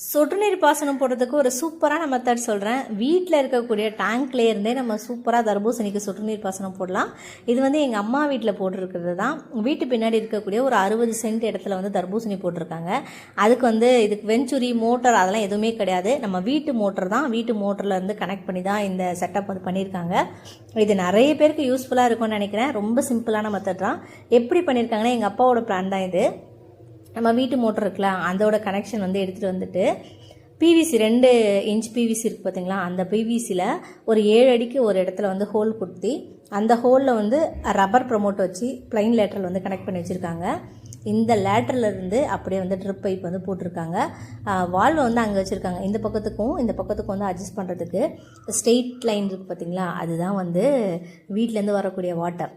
சொட்டு நீர் பாசனம் போடுறதுக்கு ஒரு சூப்பரான மெத்தட் சொல்கிறேன் வீட்டில் இருக்கக்கூடிய டேங்க்லேயே இருந்தே நம்ம சூப்பராக தர்பூசணிக்கு சொட்டு நீர் பாசனம் போடலாம். இது வந்து எங்கள் அம்மா வீட்டில் போட்டிருக்கிறது தான் வீட்டு பின்னாடி இருக்கக்கூடிய ஒரு அறுபது சென்ட் இடத்துல வந்து தர்பூசணி போட்டிருக்காங்க. அதுக்கு வந்து இதுக்கு வெஞ்சுரி மோட்டர் அதெல்லாம் எதுவுமே கிடையாது. நம்ம வீட்டு மோட்டர் தான். வீட்டு மோட்டரில் வந்து கனெக்ட் பண்ணி தான் இந்த செட்டப் வந்து பண்ணியிருக்காங்க. இது நிறைய பேருக்கு யூஸ்ஃபுல்லாக இருக்கும்னு நினைக்கிறேன். ரொம்ப சிம்பிளான மெத்தட் தான் எப்படி பண்ணியிருக்காங்கன்னா எங்கள் அப்பாவோட பிளான் தான் இது. நம்ம வீட்டு மோட்டர் இருக்குல்ல அதோட கனெக்ஷன் வந்து எடுத்துகிட்டு வந்துட்டு பிவிசி ரெண்டு இன்ச் பிவிசி இருக்குது பார்த்தீங்களா அந்த பிவிசியில் ஒரு ஏழு அடிக்கு ஒரு இடத்துல வந்து ஹோல் குத்தி அந்த ஹோலில் வந்து ரப்பர் ப்ரமோட் வச்சு ப்ளைன் லேட்டரில் வந்து கனெக்ட் பண்ணி வச்சுருக்காங்க. இந்த லேட்டர்லேருந்து அப்படியே வந்து ட்ரிப் பைப் வந்து போட்டிருக்காங்க. வால்வை வந்து அங்கே வச்சுருக்காங்க. இந்த பக்கத்துக்கும் இந்த பக்கத்துக்கும் வந்து அட்ஜஸ்ட் பண்ணுறதுக்கு ஸ்ட்ரெயிட் லைன் இருக்குது பார்த்தீங்களா அதுதான் வந்து வீட்டிலேருந்து வரக்கூடிய வாட்டர்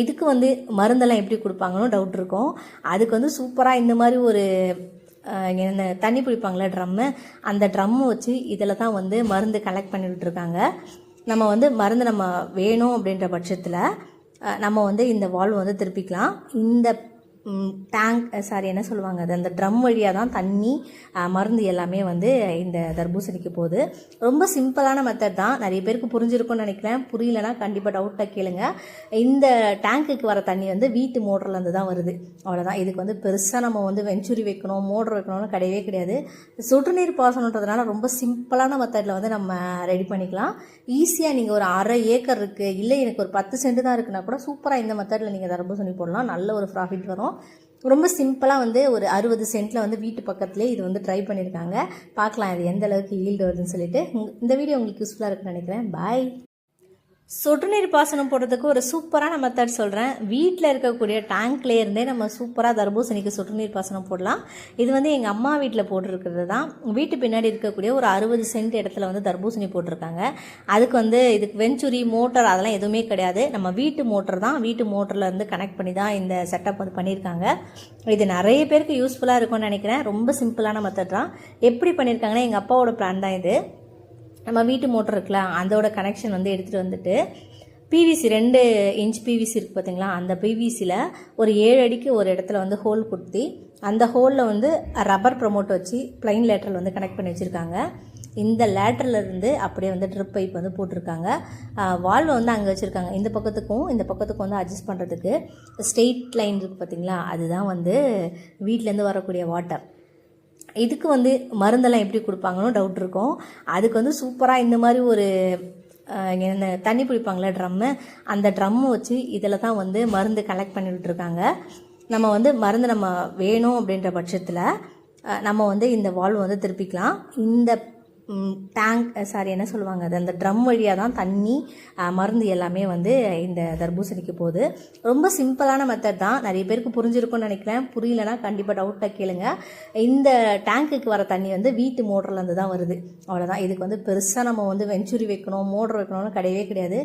இதுக்கு வந்து மருந்தெல்லாம் எப்படி கொடுப்பாங்கன்னு டவுட் இருக்கும். அதுக்கு வந்து சூப்பராக இந்த மாதிரி ஒரு என்ன தண்ணி பிடிப்பாங்களே ட்ரம்மு அந்த ட்ரம்மு வச்சு இதில் தான் வந்து மருந்து கலெக்ட் பண்ணி விட்டுருக்காங்க. நம்ம வந்து மருந்து நம்ம வேணும் அப்படின்ற பட்சத்தில் நம்ம வந்து இந்த வால்வ் வந்து திருப்பிக்கலாம். இந்த டேங்க் சாரி என்ன சொல்லுவாங்க அது? அந்த ட்ரம் வழியாக தான் தண்ணி மருந்து எல்லாமே வந்து இந்த தர்பூசணிக்கு போகுது. ரொம்ப சிம்பிளான மெத்தட் தான். நிறைய பேருக்கு புரிஞ்சிருக்கும்னு நினைக்கிறேன். புரியலனா கண்டிப்பாக டவுட்டாக கேளுங்க. இந்த டேங்க்குக்கு வர தண்ணி வந்து வீட்டு மோட்டர்லேருந்து தான் வருது. அவ்வளோதான் இதுக்கு வந்து பெருசாக நம்ம வந்து வெஞ்சுரி வைக்கணும் மோட்டர் வைக்கணும்னு கிடையவே கிடையாது. சொட்டு நீர் பாசனன்றதுனால ரொம்ப சிம்பிளான மெத்தடில் வந்து நம்ம ரெடி பண்ணிக்கலாம். ஈஸியாக நீங்கள் ஒரு அரை ஏக்கர் இருக்குது இல்லை எனக்கு ஒரு பத்து சென்ட் தான் இருக்குன்னா கூட சூப்பராக இந்த மெத்தடில் நீங்கள் தர்பூசணி போடலாம். நல்ல ஒரு ப்ராஃபிட் வரும். ரொம்ப சிம்பிளாக வந்து ஒரு அறுபது சென்ட்டில் வந்து வீட்டு பக்கத்துலேயே இது வந்து ட்ரை பண்ணியிருக்காங்க பார்க்கலாம் இது எந்த அளவுக்கு ஈல்டு வருதுன்னு சொல்லிட்டு. இந்த வீடியோ உங்களுக்கு யூஸ்ஃபுல்லாக இருக்குன்னு நினைக்கிறேன். பாய் சொட்டு நீர் பாசனம் போடுறதுக்கு ஒரு சூப்பரான மெத்தட் சொல்கிறேன் வீட்டில் இருக்கக்கூடிய டேங்க்லேருந்தே நம்ம சூப்பராக தர்பூசணிக்கு சொட்டு நீர் பாசனம் போடலாம். இது வந்து எங்கள் அம்மா வீட்டில் போட்டிருக்கிறது தான். வீட்டு பின்னாடி இருக்கக்கூடிய ஒரு அறுபது சென்ட் இடத்துல வந்து தர்பூசணி போட்டிருக்காங்க. அதுக்கு வந்து இதுக்கு வெஞ்சுரி மோட்டர் அதெல்லாம் எதுவுமே கிடையாது. நம்ம வீட்டு மோட்டர் தான். வீட்டு மோட்டரில் இருந்து கனெக்ட் பண்ணி தான் இந்த செட்டப் வந்து பண்ணியிருக்காங்க. இது நிறைய பேருக்கு யூஸ்ஃபுல்லாக இருக்கும்னு நினைக்கிறேன். ரொம்ப சிம்பிளான மெத்தட் தான். எப்படி பண்ணியிருக்காங்கன்னா எங்கள் அப்பாவோட பிளான் தான் இது. நம்ம வீட்டு மோட்டர் இருக்குல்ல அதோட கனெக்ஷன் வந்து எடுத்துகிட்டு வந்துட்டு பிவிசி ரெண்டு இன்ச் பிவிசி இருக்குது பார்த்தீங்களா அந்த பிவிசியில் ஒரு ஏழு அடிக்கு ஒரு இடத்துல வந்து ஹோல் குத்தி அந்த ஹோலில் வந்து ரப்பர் ப்ரமோட் வச்சு ப்ளைன் லேட்டரில் வந்து கனெக்ட் பண்ணி வச்சுருக்காங்க. இந்த லேட்டர்லேருந்து அப்படியே வந்து ட்ரிப் பைப் வந்து போட்டிருக்காங்க. வால்வை வந்து அங்கே வச்சுருக்காங்க. இந்த பக்கத்துக்கும் இந்த பக்கத்துக்கும் வந்து அட்ஜஸ்ட் பண்ணுறதுக்கு ஸ்ட்ரெயிட் லைன் இருக்குது பார்த்தீங்களா அதுதான் வந்து வீட்டிலேருந்து வரக்கூடிய வாட்டர் இதுக்கு வந்து மருந்தெல்லாம் எப்படி கொடுப்பாங்கன்னு டவுட் இருக்கும். அதுக்கு வந்து சூப்பராக இந்த மாதிரி ஒரு என்ன தண்ணி பிடிப்பாங்களே ட்ரம்மு அந்த ட்ரம்மு வச்சு இதில் தான் வந்து மருந்து கலெக்ட் பண்ணி விட்டுருக்காங்க நம்ம வந்து மருந்து நம்ம வேணும் அப்படின்ற பட்சத்தில் நம்ம வந்து இந்த வால்வ் வந்து திருப்பிக்கலாம். இந்த டேங்க் சாரி என்ன சொல்லுவாங்க அது? அந்த ட்ரம் வழியாக தான் தண்ணி மருந்து எல்லாமே வந்து இந்த தர்பூசணிக்கு போகுது. ரொம்ப சிம்பிளான மெத்தட் தான். நிறைய பேருக்கு புரிஞ்சிருக்கும்னு நினைக்கிறேன். புரியலனா கண்டிப்பாக டவுட்டாக கேளுங்க. இந்த டேங்க்குக்கு வர தண்ணி வந்து வீட்டு மோட்டர்லேருந்து தான் வருது. அவ்வளோதான் இதுக்கு வந்து பெருசாக நம்ம வந்து வெஞ்சுரி வைக்கணும் மோட்டர் வைக்கணும்னு கிடையவே கிடையாது.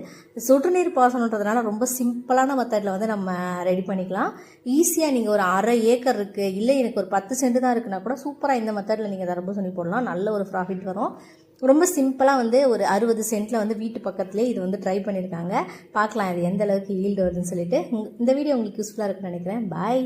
சொட்டு நீர் பாசனன்றதுனால ரொம்ப சிம்பிளான மெத்தடில் வந்து நம்ம ரெடி பண்ணிக்கலாம். ஈஸியாக நீங்கள் ஒரு அரை ஏக்கர் இருக்குது இல்லை எனக்கு ஒரு பத்து சென்ட் தான் இருக்குன்னா கூட சூப்பராக இந்த மெத்தடில் நீங்கள் தர்பூசணி போடலாம். நல்ல ஒரு ப்ராஃபிட் வரும். ரொம்ப சிம்பிளாக வந்து ஒரு அறுபது சென்ட்டில் வந்து வீட்டு பக்கத்துலேயே இது வந்து ட்ரை பண்ணியிருக்காங்க பார்க்கலாம் இது எந்த அளவுக்கு ஈல்டு வருதுன்னு சொல்லிட்டு. இந்த வீடியோ உங்களுக்கு யூஸ்ஃபுல்லாக இருக்குன்னு நினைக்கிறேன். பாய்